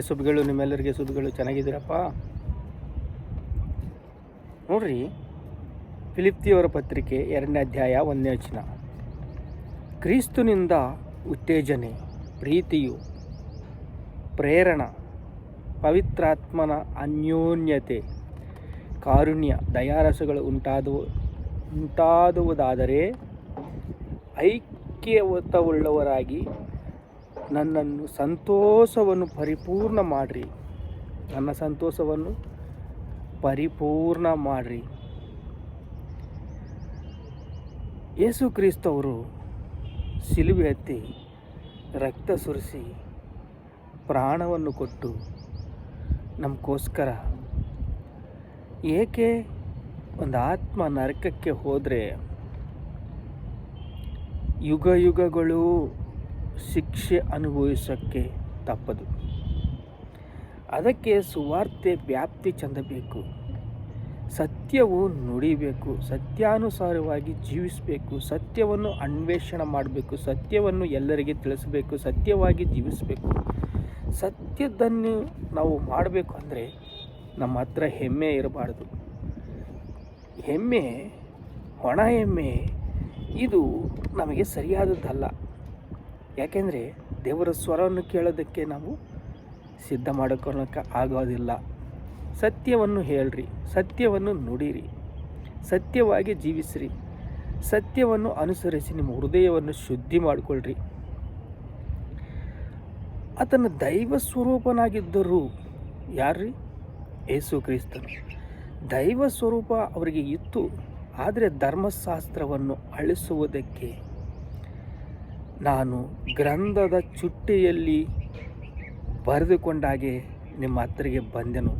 ಸುಬ್ಬಿಗಳು ನಿಮ್ಮೆಲ್ಲರಿಗೆ ಸುಬ್ಗಳು ಚೆನ್ನಾಗಿದ್ದೀರಪ್ಪ? ನೋಡ್ರಿ, ಫಿಲಿಪ್ತಿಯವರ ಪತ್ರಿಕೆ ಎರಡನೇ ಅಧ್ಯಾಯ ಒಂದನೇ ವಚನ. ಕ್ರಿಸ್ತನಿಂದ ಉತ್ತೇಜನೆ, ಪ್ರೀತಿಯು, ಪ್ರೇರಣ, ಪವಿತ್ರಾತ್ಮನ ಅನ್ಯೋನ್ಯತೆ, ಕಾರುಣ್ಯ, ದಯಾರಸಗಳು ಉಂಟಾದವು, ಉಂಟಾದುವುದಾದರೆ ಐಕ್ಯವತವುಳ್ಳವರಾಗಿ ನನ್ನನ್ನು ಸಂತೋಷವನ್ನು ಪರಿಪೂರ್ಣ ಮಾಡಿರಿ. ನನ್ನ ಸಂತೋಷವನ್ನು ಪರಿಪೂರ್ಣ ಮಾಡಿರಿ. ಯೇಸು ಕ್ರಿಸ್ತವರು ಸಿಲುಬೆ ಹತ್ತಿ ರಕ್ತ ಸುರಿಸಿ ಪ್ರಾಣವನ್ನು ಕೊಟ್ಟು ನಮಗೋಸ್ಕರ ಏಕೆ ಒಂದು ಆತ್ಮ ನರಕಕ್ಕೆ ಹೋದರೆ ಯುಗ ಯುಗಗಳು ಶಿಕ್ಷೆ ಅನುಭವಿಸೋಕ್ಕೆ ತಪ್ಪದು. ಅದಕ್ಕೆ ಸುವಾರ್ತೆ ವ್ಯಾಪ್ತಿ ಚೆಂದಬೇಕು. ಸತ್ಯವು ನುಡಿಬೇಕು, ಸತ್ಯಾನುಸಾರವಾಗಿ ಜೀವಿಸಬೇಕು, ಸತ್ಯವನ್ನು ಅನ್ವೇಷಣೆ ಮಾಡಬೇಕು, ಸತ್ಯವನ್ನು ಎಲ್ಲರಿಗೆ ತಿಳಿಸಬೇಕು, ಸತ್ಯವಾಗಿ ಜೀವಿಸಬೇಕು. ಸತ್ಯದನ್ನು ನಾವು ಮಾಡಬೇಕು ಅಂದರೆ ನಮ್ಮ ಹತ್ರ ಹೆಮ್ಮೆ ಇರಬಾರ್ದು. ಹೆಮ್ಮೆ, ಒಣ ಹೆಮ್ಮೆ, ಇದು ನಮಗೆ ಸರಿಯಾದದ್ದಲ್ಲ. ಯಾಕೆಂದರೆ ದೇವರ ಸ್ವರವನ್ನು ಕೇಳೋದಕ್ಕೆ ನಾವು ಸಿದ್ಧ ಮಾಡ್ಕೊಳ್ಳೋಕೆ ಆಗೋದಿಲ್ಲ. ಸತ್ಯವನ್ನು ಹೇಳ್ರಿ, ಸತ್ಯವನ್ನು ನುಡಿರಿ, ಸತ್ಯವಾಗಿ ಜೀವಿಸ್ರಿ, ಸತ್ಯವನ್ನು ಅನುಸರಿಸಿ ನಿಮ್ಮ ಹೃದಯವನ್ನು ಶುದ್ಧಿ ಮಾಡಿಕೊಳ್ಳ್ರಿ ಆತನ ದೈವ ಸ್ವರೂಪನಾಗಿದ್ದರೂ ಯಾರ್ರಿ? ಯೇಸು ಕ್ರಿಸ್ತನು. ದೈವ ಸ್ವರೂಪ ಅವರಿಗೆ ಇತ್ತು, ಆದರೆ ಧರ್ಮಶಾಸ್ತ್ರವನ್ನು ಅಳಿಸುವುದಕ್ಕೆ ನಾನು ಗ್ರಂಥದ ಚುಟ್ಟಿಯಲ್ಲಿ ಬರೆದುಕೊಂಡಾಗೆ ನಿಮ್ಮ ಹತ್ತಿರಗೆ ಬಂದೆನು.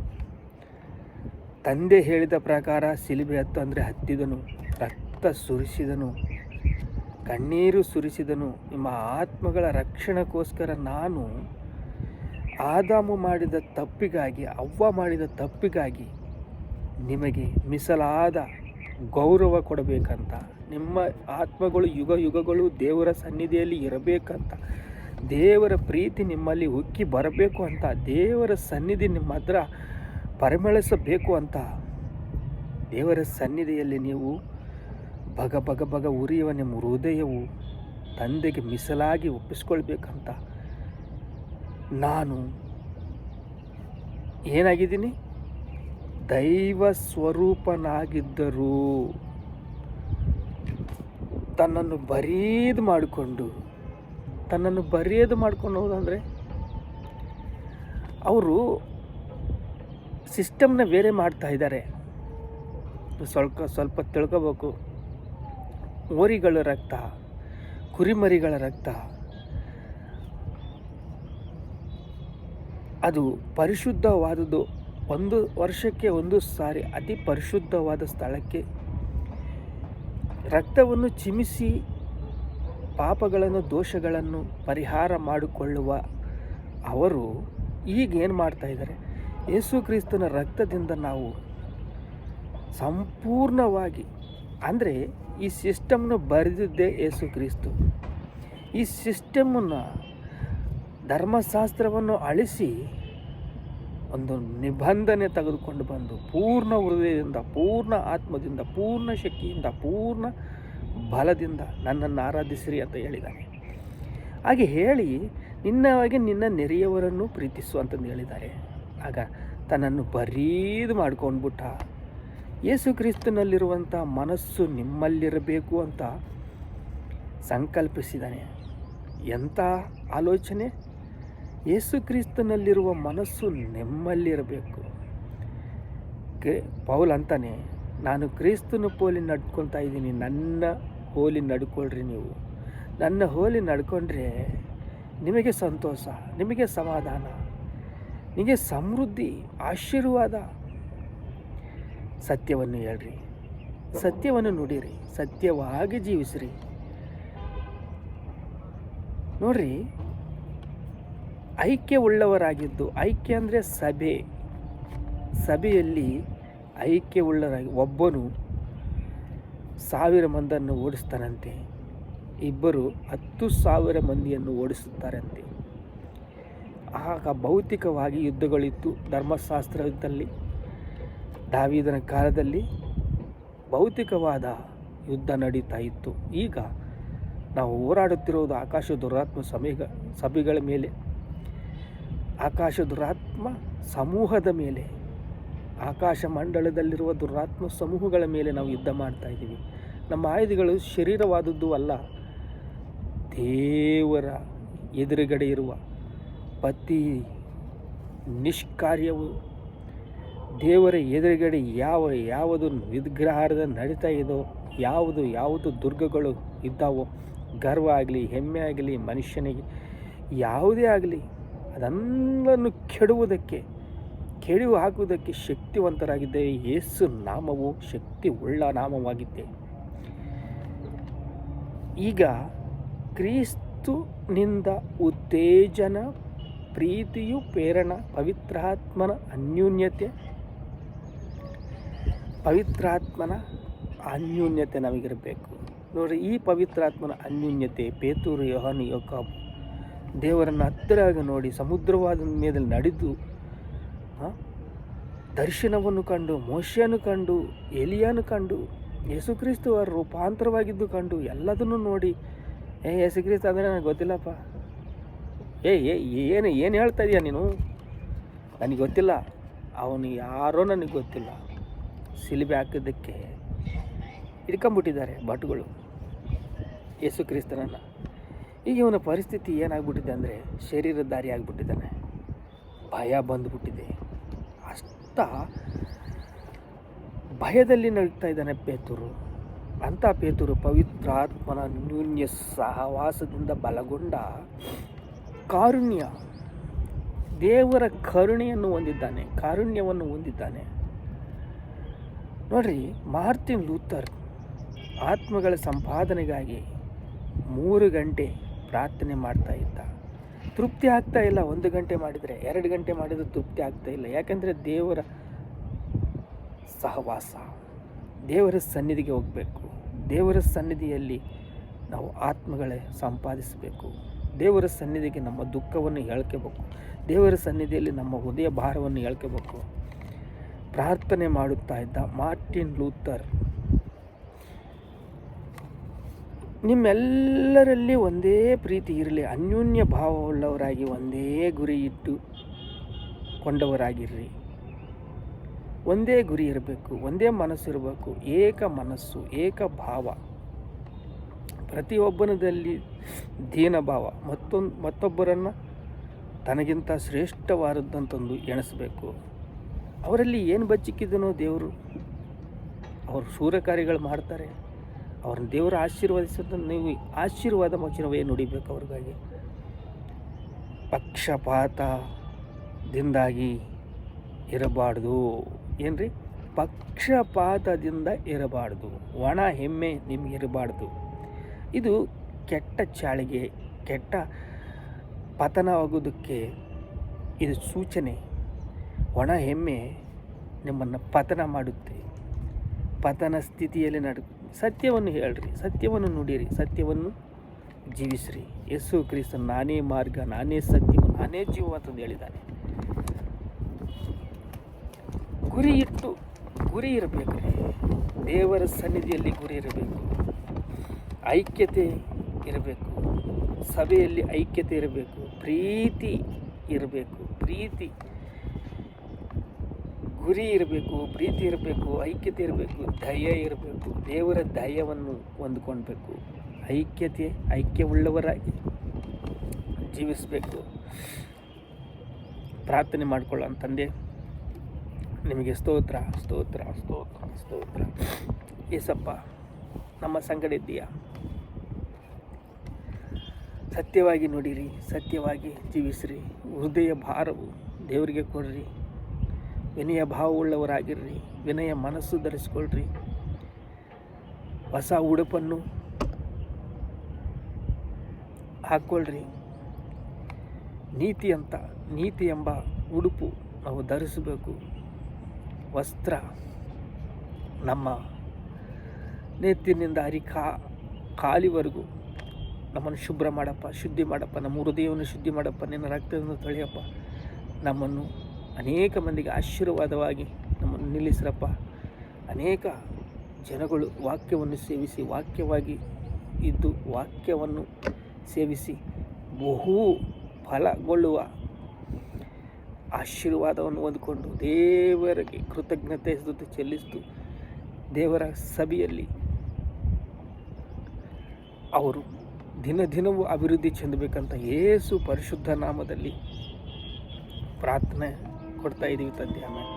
ತಂದೆ ಹೇಳಿದ ಪ್ರಕಾರ ಸಿಲಿಬೆ ಹತ್ತು ಅಂದರೆ ಹತ್ತಿದನು, ರಕ್ತ ಸುರಿಸಿದನು, ಕಣ್ಣೀರು ಸುರಿಸಿದನು. ನಿಮ್ಮ ಆತ್ಮಗಳ ರಕ್ಷಣೆಗೋಸ್ಕರ ನಾನು ಆದಾಮು ಮಾಡಿದ ತಪ್ಪಿಗಾಗಿ, ಅವ್ವ ಮಾಡಿದ ತಪ್ಪಿಗಾಗಿ ನಿಮಗೆ ಮೀಸಲಾದ ಗೌರವ ಕೊಡಬೇಕಂತ ನಿಮ್ಮ ಆತ್ಮಗಳು ಯುಗ ಯುಗಗಳು ದೇವರ ಸನ್ನಿಧಿಯಲ್ಲಿ ಇರಬೇಕಂತ, ದೇವರ ಪ್ರೀತಿ ನಿಮ್ಮಲ್ಲಿ ಉಕ್ಕಿ ಬರಬೇಕು ಅಂತ, ದೇವರ ಸನ್ನಿಧಿ ನಿಮ್ಮ ಹತ್ರ ಪರಿಮಳಿಸಬೇಕು ಅಂತ, ದೇವರ ಸನ್ನಿಧಿಯಲ್ಲಿ ನೀವು ಬಗ ಬಗ ಬಗ ಉರಿಯುವ ನಿಮ್ಮ ಹೃದಯವು ತಂದೆಗೆ ಮೀಸಲಾಗಿ ಒಪ್ಪಿಸ್ಕೊಳ್ಬೇಕಂತ ನಾನು ಏನಾಗಿದ್ದೀನಿ? ದೈವ ಸ್ವರೂಪನಾಗಿದ್ದರೂ ತನ್ನನ್ನು ಬರೀದು ಮಾಡಿಕೊಂಡು, ತನ್ನನ್ನು ಬರೆಯದು ಮಾಡ್ಕೊಂಡು ಹೋದಂದರೆ ಅವರು ಸಿಸ್ಟಮ್ನ ಬೇರೆ ಮಾಡ್ತಾ ಇದ್ದಾರೆ. ಸ್ವಲ್ಪ ಸ್ವಲ್ಪ ತಿಳ್ಕೋಬೇಕು. ಓರಿಗಳ ರಕ್ತ, ಕುರಿಮರಿಗಳ ರಕ್ತ, ಅದು ಪರಿಶುದ್ಧವಾದದ್ದು ಒಂದು ವರ್ಷಕ್ಕೆ ಒಂದು ಸಾರಿ ಅತಿ ಪರಿಶುದ್ಧವಾದ ಸ್ಥಳಕ್ಕೆ ರಕ್ತವನ್ನು ಚಿಮಿಸಿ ಪಾಪಗಳನ್ನು, ದೋಷಗಳನ್ನು ಪರಿಹಾರ ಮಾಡಿಕೊಳ್ಳುವ ಅವರು ಈಗ ಏನು ಮಾಡ್ತಾ ಇದ್ದಾರೆ? ಯೇಸು ಕ್ರಿಸ್ತನ ರಕ್ತದಿಂದ ನಾವು ಸಂಪೂರ್ಣವಾಗಿ, ಅಂದರೆ ಈ ಸಿಸ್ಟಮ್ನ ಬರೆದಿದ್ದೇ ಯೇಸು ಕ್ರಿಸ್ತು. ಈ ಸಿಸ್ಟಮನ್ನು ಧರ್ಮಶಾಸ್ತ್ರವನ್ನು ಅಳಿಸಿ ಒಂದು ನಿಬಂಧನೆ ತೆಗೆದುಕೊಂಡು ಬಂದು ಪೂರ್ಣ ಹೃದಯದಿಂದ, ಪೂರ್ಣ ಆತ್ಮದಿಂದ, ಪೂರ್ಣ ಶಕ್ತಿಯಿಂದ, ಪೂರ್ಣ ಬಲದಿಂದ ನನ್ನನ್ನು ಆರಾಧಿಸಿರಿ ಅಂತ ಹೇಳಿದ್ದಾನೆ. ಹಾಗೆ ಹೇಳಿ ನಿನ್ನವಾಗಿ ನಿನ್ನ ನೆರೆಯವರನ್ನು ಪ್ರೀತಿಸು ಅಂತಂದು ಹೇಳಿದ್ದಾರೆ. ಆಗ ತನ್ನನ್ನು ಬರೀದು ಮಾಡ್ಕೊಂಡ್ಬಿಟ್ಟ. ಯೇಸು ಕ್ರಿಸ್ತನಲ್ಲಿರುವಂಥ ಮನಸ್ಸು ನಿಮ್ಮಲ್ಲಿರಬೇಕು ಅಂತ ಸಂಕಲ್ಪಿಸಿದ್ದಾನೆ. ಎಂಥ ಆಲೋಚನೆ? ಯೇಸು ಕ್ರಿಸ್ತನಲ್ಲಿರುವ ಮನಸ್ಸು ನೆಮ್ಮಲ್ಲಿರಬೇಕು. ಪೌಲ್ ಅಂತಾನೆ, ನಾನು ಕ್ರಿಸ್ತನ ಪೋಲಿ ನಡ್ಕೊತಾ ಇದ್ದೀನಿ. ನನ್ನ ಹೋಲಿ ನಡ್ಕೊಳ್ರಿ ನೀವು. ನನ್ನ ಹೋಲಿ ನಡ್ಕೊಂಡ್ರೆ ನಿಮಗೆ ಸಂತೋಷ, ನಿಮಗೆ ಸಮಾಧಾನ, ನಿಮಗೆ ಸಮೃದ್ಧಿ, ಆಶೀರ್ವಾದ. ಸತ್ಯವನ್ನು ಹೇಳ್ರಿ. ಸತ್ಯವನ್ನು ನುಡಿರಿ. ಸತ್ಯವಾಗಿ ಜೀವಿಸ್ರಿ. ನೋಡ್ರಿ ಐಕ್ಯ ಉಳ್ಳವರಾಗಿದ್ದು ಐಕ್ಯ ಅಂದರೆ ಸಭೆ. ಸಭೆಯಲ್ಲಿ ಐಕ್ಯ ಉಳ್ಳರಾಗಿ ಒಬ್ಬನು ಸಾವಿರ ಮಂದನ್ನು ಓಡಿಸ್ತಾನಂತೆ, ಇಬ್ಬರು ಹತ್ತು ಸಾವಿರ ಮಂದಿಯನ್ನು ಓಡಿಸುತ್ತಾರಂತೆ. ಆಗ ಭೌತಿಕವಾಗಿ ಯುದ್ಧಗಳಿತ್ತು. ಧರ್ಮಶಾಸ್ತ್ರದಲ್ಲಿ, ದಾವಿದನ ಕಾಲದಲ್ಲಿ ಭೌತಿಕವಾದ ಯುದ್ಧ ನಡೀತಾ ಇತ್ತು. ಈಗ ನಾವು ಹೋರಾಡುತ್ತಿರುವುದು ಆಕಾಶ ದುರಾತ್ಮ ಸಮೇಗ ಸಭೆಗಳ ಮೇಲೆ. ಆಕಾಶ ದುರಾತ್ಮ ಸಮೂಹದ ಮೇಲೆ, ಆಕಾಶ ಮಂಡಳದಲ್ಲಿರುವ ದುರಾತ್ಮ ಸಮೂಹಗಳ ಮೇಲೆ ನಾವು ಯುದ್ಧ ಮಾಡ್ತಾ ಇದ್ದೀವಿ. ನಮ್ಮ ಆಯುಧಗಳು ಶರೀರವಾದದ್ದು ಅಲ್ಲ. ದೇವರ ಎದುರುಗಡೆ ಇರುವ ಪತಿ ನಿಷ್ಕಾರ್ಯವು ದೇವರ ಎದುರುಗಡೆ ಯಾವ, ಯಾವುದು ವಿಗ್ರಹಾರದ ನಡೀತಾ ಇದೋ, ಯಾವುದು ಯಾವುದು ದುರ್ಗಗಳು ಇದ್ದಾವೋ, ಗರ್ವ ಆಗಲಿ, ಹೆಮ್ಮೆ ಆಗಲಿ, ಮನುಷ್ಯನಿಗೆ ಯಾವುದೇ ಆಗಲಿ ಅದೆಲ್ಲನ್ನು ಕೆಡುವುದಕ್ಕೆ, ಕೆಡಿವು ಹಾಕುವುದಕ್ಕೆ ಶಕ್ತಿವಂತರಾಗಿದ್ದೆ ಯೇಸು ನಾಮವು ಶಕ್ತಿ ಉಳ್ಳ ನಾಮವಾಗಿದ್ದೆ. ಈಗ ಕ್ರಿಸ್ತುನಿಂದ ಉತ್ತೇಜನ, ಪ್ರೀತಿಯು ಪ್ರೇರಣ, ಪವಿತ್ರಾತ್ಮನ ಅನ್ಯೂನ್ಯತೆ ಪವಿತ್ರಾತ್ಮನ ಅನ್ಯೂನ್ಯತೆ ನಮಗಿರಬೇಕು. ನೋಡಿ ಈ ಪವಿತ್ರಾತ್ಮನ ಅನ್ಯೂನ್ಯತೆ ಪೇತೂರು, ಯೋಹನ್, ಯೋಕಾಬು ದೇವರನ್ನು ಹತ್ತಿರಾಗ ನೋಡಿ ಸಮುದ್ರವಾದ ಮೇಲೆ ನಡೆದು ದರ್ಶನವನ್ನು ಕಂಡು, ಮೋಶೆಯನ್ನು ಕಂಡು ಎಲಿಯನ್ನು ಕಂಡು ಯೇಸುಕ್ರಿಸ್ತು ಅವರು ರೂಪಾಂತರವಾಗಿದ್ದು ಕಂಡು ಎಲ್ಲದನ್ನು ನೋಡಿ, ಏ, ಯೇಸುಕ್ರಿಸ್ತು ಅಂದರೆ ನನಗೆ ಗೊತ್ತಿಲ್ಲಪ್ಪ. ಏ ಏ, ಏನು ಏನು ಹೇಳ್ತಾ ಇದೆಯಾ ನೀನು? ನನಗೆ ಗೊತ್ತಿಲ್ಲ. ಅವನು ಯಾರೋ ನನಗೆ ಗೊತ್ತಿಲ್ಲ. ಸಿಲಿಬೆ ಹಾಕಿದ್ದಕ್ಕೆ ಹಿಡ್ಕೊಂಬಿಟ್ಟಿದ್ದಾರೆ ಭಟ್ಗಳು. ಯೇಸು ಕ್ರಿಸ್ತನನ್ನು ಈಗ ಇವನ ಪರಿಸ್ಥಿತಿ ಏನಾಗ್ಬಿಟ್ಟಿದೆ ಅಂದರೆ ಶರೀರಧಾರಿ ಆಗಿಬಿಟ್ಟಿದ್ದಾನೆ. ಭಯ ಬಂದ್ಬಿಟ್ಟಿದೆ. ಅಷ್ಟ ಭಯದಲ್ಲಿ ನಡೀತಾ ಇದ್ದಾನೆ ಪೇತೂರು. ಅಂಥ ಪೇತೂರು ಪವಿತ್ರಾತ್ಮನ ನ್ಯೂನ್ಯ ಸಹವಾಸದಿಂದ ಬಲಗೊಂಡ ಕಾರುಣ್ಯ. ದೇವರ ಕರುಣೆಯನ್ನು ಹೊಂದಿದ್ದಾನೆ, ಕಾರುಣ್ಯವನ್ನು ಹೊಂದಿದ್ದಾನೆ. ನೋಡ್ರಿ ಮಾರ್ಟಿನ್ ಲೂಥರ್ ಆತ್ಮಗಳ ಸಂಪಾದನೆಗಾಗಿ ಮೂರು ಗಂಟೆ ಪ್ರಾರ್ಥನೆ ಮಾಡ್ತಾ ಇದ್ದ. ತೃಪ್ತಿ ಆಗ್ತಾ ಇಲ್ಲ. ಒಂದು ಗಂಟೆ ಮಾಡಿದರೆ ಎರಡು ಗಂಟೆ ಮಾಡಿದರೆ ತೃಪ್ತಿ ಆಗ್ತಾ ಇಲ್ಲ. ಯಾಕೆಂದರೆ ದೇವರ ಸಹವಾಸ, ದೇವರ ಸನ್ನಿಧಿಗೆ ಹೋಗಬೇಕು. ದೇವರ ಸನ್ನಿಧಿಯಲ್ಲಿ ನಾವು ಆತ್ಮಗಳೇ ಸಂಪಾದಿಸಬೇಕು. ದೇವರ ಸನ್ನಿಧಿಗೆ ನಮ್ಮ ದುಃಖವನ್ನು ಹೇಳ್ಕೋಬೇಕು. ದೇವರ ಸನ್ನಿಧಿಯಲ್ಲಿ ನಮ್ಮ ಹೃದಯ ಭಾರವನ್ನು ಹೇಳ್ಕೋಬೇಕು. ಪ್ರಾರ್ಥನೆ ಮಾಡುತ್ತಾ ಇದ್ದ ಮಾರ್ಟಿನ್ ಲೂಥರ್ ನಿಮ್ಮೆಲ್ಲರಲ್ಲಿ ಒಂದೇ ಪ್ರೀತಿ ಇರಲಿ, ಅನ್ಯೋನ್ಯ ಭಾವವುಳ್ಳವರಾಗಿ ಒಂದೇ ಗುರಿ ಇಟ್ಟು ಕೊಂಡವರಾಗಿರ್ರಿ. ಒಂದೇ ಗುರಿ ಇರಬೇಕು, ಒಂದೇ ಮನಸ್ಸು ಇರಬೇಕು, ಏಕ ಮನಸ್ಸು, ಏಕ ಭಾವ. ಪ್ರತಿಯೊಬ್ಬನದಲ್ಲಿ ದೀನಭಾವ ಮತ್ತೊಂದು ಮತ್ತೊಬ್ಬರನ್ನು ತನಗಿಂತ ಶ್ರೇಷ್ಠವಾದದ್ದಂತಂದು ಎಣಿಸಬೇಕು. ಅವರಲ್ಲಿ ಏನು ಬಚ್ಚಿಕ್ಕಿದನೋ ದೇವರು, ಅವರು ಸೂರ್ಯಕಾರ್ಯಗಳು ಮಾಡ್ತಾರೆ. ಅವ್ರನ್ನ ದೇವರು ಆಶೀರ್ವದಿಸೋದನ್ನು ನೀವು ಆಶೀರ್ವಾದ ವಚನವೇ ನುಡಿಬೇಕು ಅವ್ರಿಗಾಗಿ. ಪಕ್ಷಪಾತದಿಂದಾಗಿ ಇರಬಾರ್ದು. ಏನ್ರಿ? ಪಕ್ಷಪಾತದಿಂದ ಇರಬಾರ್ದು. ಒಣ ಹೆಮ್ಮೆ ನಿಮ್ಗೆ ಇರಬಾರ್ದು. ಇದು ಕೆಟ್ಟ ಚಾಳಿಗೆ, ಕೆಟ್ಟ ಪತನವಾಗೋದಕ್ಕೆ ಇದು ಸೂಚನೆ. ಒಣ ಹೆಮ್ಮೆ ನಿಮ್ಮನ್ನು ಪತನ ಮಾಡುತ್ತೆ. ಪತನ ಸ್ಥಿತಿಯಲ್ಲಿ ನಡು ಸತ್ಯವನ್ನು ಹೇಳ್ರಿ, ಸತ್ಯವನ್ನು ನುಡಿರಿ ಸತ್ಯವನ್ನು ಜೀವಿಸ್ರಿ. ಯೇಸು ಕ್ರಿಸ್ತ ನಾನೇ ಮಾರ್ಗ, ನಾನೇ ಸತ್ಯ ನಾನೇ ಜೀವ ಅಂತಂದು ಹೇಳಿದ್ದಾನೆ. ಗುರಿ ಇಟ್ಟು ಗುರಿ ಇರಬೇಕು. ದೇವರ ಸನ್ನಿಧಿಯಲ್ಲಿ ಗುರಿ ಇರಬೇಕು. ಐಕ್ಯತೆ ಇರಬೇಕು. ಸಭೆಯಲ್ಲಿ ಐಕ್ಯತೆ ಇರಬೇಕು. ಪ್ರೀತಿ ಇರಬೇಕು. ಪ್ರೀತಿ ಗುರಿ ಇರಬೇಕು, ಪ್ರೀತಿ ಇರಬೇಕು, ಐಕ್ಯತೆ ಇರಬೇಕು ದಯ ಇರಬೇಕು, ದೇವರ ದಯವನ್ನು ಹೊಂದ್ಕೊಳ್ಬೇಕು. ಐಕ್ಯತೆ ಐಕ್ಯವುಳ್ಳವರಾಗಿ ಜೀವಿಸಬೇಕು. ಪ್ರಾರ್ಥನೆ ಮಾಡ್ಕೊಳ್ಳೋ ತಂದೆ. ನಿಮಗೆ ಸ್ತೋತ್ರ ಸ್ತೋತ್ರ ಸ್ತೋತ್ರ ಸ್ತೋತ್ರ. ಏಸಪ್ಪ, ನಮ್ಮ ಸಂಗಡ ಇದ್ದೀಯಾ? ಸತ್ಯವಾಗಿ ನುಡಿರಿ ಸತ್ಯವಾಗಿ ಜೀವಿಸ್ರಿ. ಹೃದಯ ಭಾರವು ದೇವರಿಗೆ ಕೊಡ್ರಿ. ವಿನಯ ಭಾವವುಳ್ಳವರಾಗಿರ್ರಿ, ವಿನಯ ಮನಸ್ಸು ಧರಿಸ್ಕೊಳ್ರಿ. ಹೊಸ ಉಡುಪನ್ನು ಹಾಕ್ಕೊಳ್ರಿ ನೀತಿ ಅಂತ ನೀತಿ ಎಂಬ ಉಡುಪು ನಾವು ಧರಿಸಬೇಕು. ವಸ್ತ್ರ ನಮ್ಮ ನೆತ್ತಿನಿಂದ ಹರಿ ಕಾ, ಕಾಲಿವರೆಗೂ ನಮ್ಮನ್ನು ಶುಭ್ರ ಮಾಡಪ್ಪ, ಶುದ್ಧಿ ಮಾಡಪ್ಪ, ನಮ್ಮ ಹೃದಯವನ್ನು ಶುದ್ಧಿ ಮಾಡಪ್ಪ, ನಿನ್ನ ರಕ್ತವನ್ನು ತೊಳೆಯಪ್ಪ, ನಮ್ಮನ್ನು ಅನೇಕ ಮಂದಿಗೆ ಆಶೀರ್ವಾದವಾಗಿ ನಮ್ಮನ್ನು ನಿಲ್ಲಿಸ್ರಪ್ಪ. ಅನೇಕ ಜನಗಳು ವಾಕ್ಯವನ್ನು ಸೇವಿಸಿ, ವಾಕ್ಯವಾಗಿ ಇದ್ದು ವಾಕ್ಯವನ್ನು ಸೇವಿಸಿ ಬಹು ಫಲಗೊಳ್ಳುವ ಆಶೀರ್ವಾದವನ್ನು ಹೊಂದಿಕೊಂಡು ದೇವರಿಗೆ ಕೃತಜ್ಞತೆ ಸ್ತುತಿ ಚೆಲ್ಲಿಸ್ತು ದೇವರ ಸಭೆಯಲ್ಲಿ ಅವರು ದಿನ ದಿನವೂ ಅಭಿವೃದ್ಧಿ ಚೆಂದಬೇಕಂತ ಏಸು ಪರಿಶುದ್ಧ ನಾಮದಲ್ಲಿ ಪ್ರಾರ್ಥನೆ ಕೊಡ್ತಾ ಇದ್ದೀವಿ ತಂದೆ ಆಮೇಲೆ